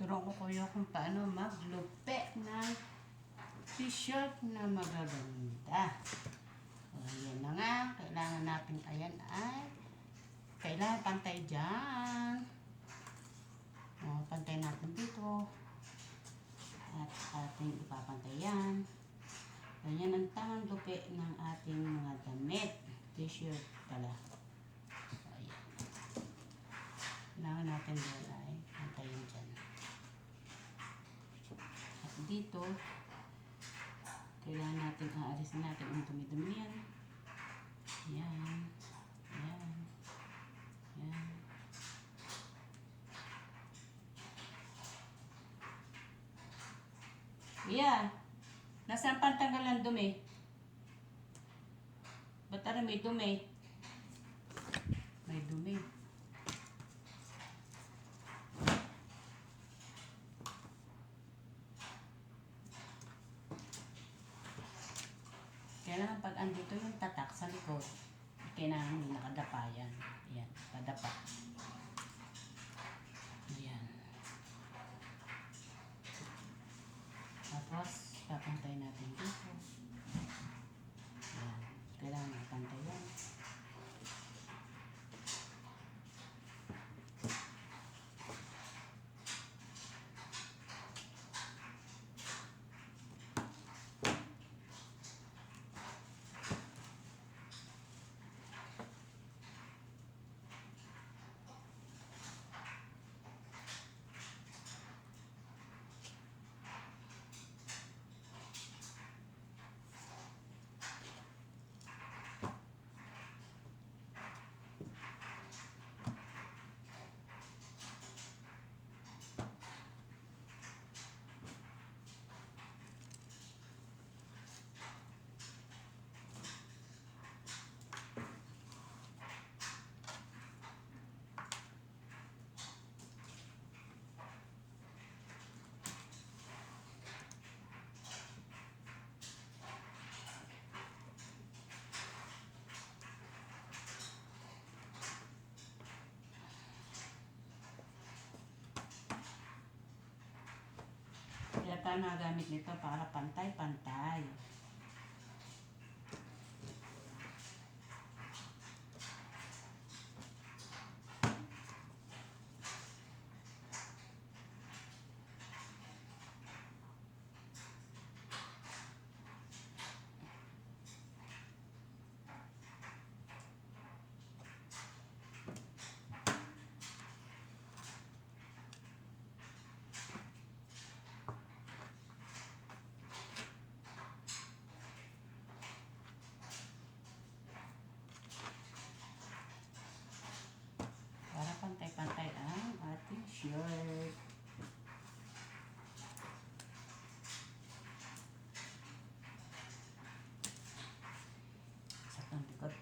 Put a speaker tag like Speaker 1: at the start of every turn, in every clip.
Speaker 1: Turuan ko kayo kung paano maglupe ng t-shirt na magaganda. O, ayan na nga. Kailangan natin, ayan ay, kailangan pantay dyan. O, pantay natin dito. At ating ipapantay yan. Ganyan ang tamang lupi ng ating mga damit. T-shirt pala. So, ayan. Kailangan natin dyan ay pantayin dyan. At dito, kailangan natin aalisin natin ang dumi-dumi yan. Yan. Yan. Yan. Yeah. Nasaan pantanggal ang dumi? Ba't tara may dumi? May dumi. Kailangan pag andito yung tatak sa likod, kailangan may nakadapa yan. Yan, padapa. Yan. Tapos, papantay natin dito. Yan. Kailangan mapantay yan. Kaya tayo nagamit nito para pantay-pantay. Para pantay-pantay ang ating shirt. Sa kang likod.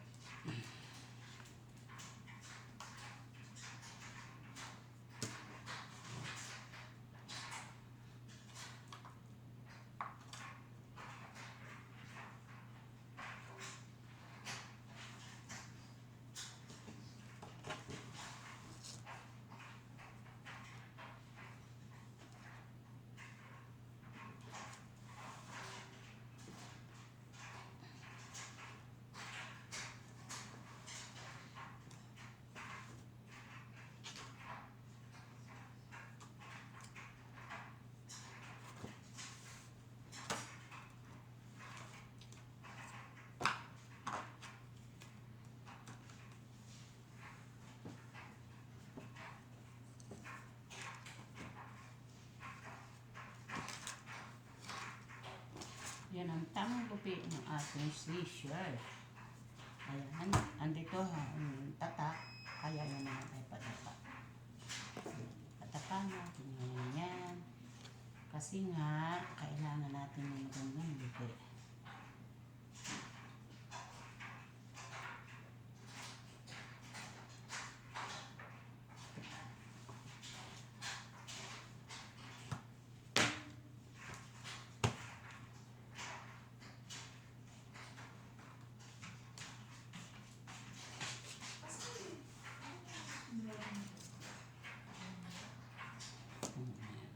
Speaker 1: Yan ang tamang lupi ng ating t-shirt. Ayan, andito ha, ang tatak, kaya yan naman ay padapa. Patapan natin yan. Kasi nga, kailangan natin ng magandang lupi. Mm, ayan.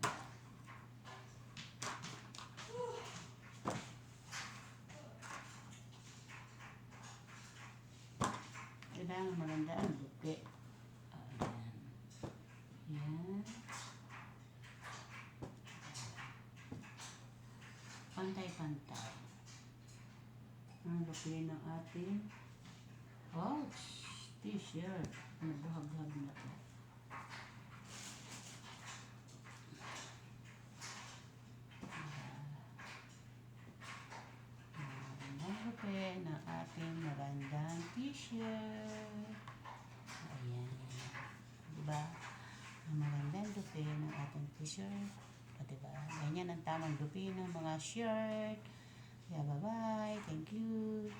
Speaker 1: Kailangan maganda ang dupi. Ayan. Yan. Pantay-pantay. Ang laki ng ating pouch t-shirt. Nabuhag-hag na to. Ang laki ng ating magandang t-shirt. Ayan. Diba? Ang magandang dupi ng ating t-shirt. O diba? Ganyan ang tamang dupi ng mga shirt. Yeah, bye-bye. Thank you.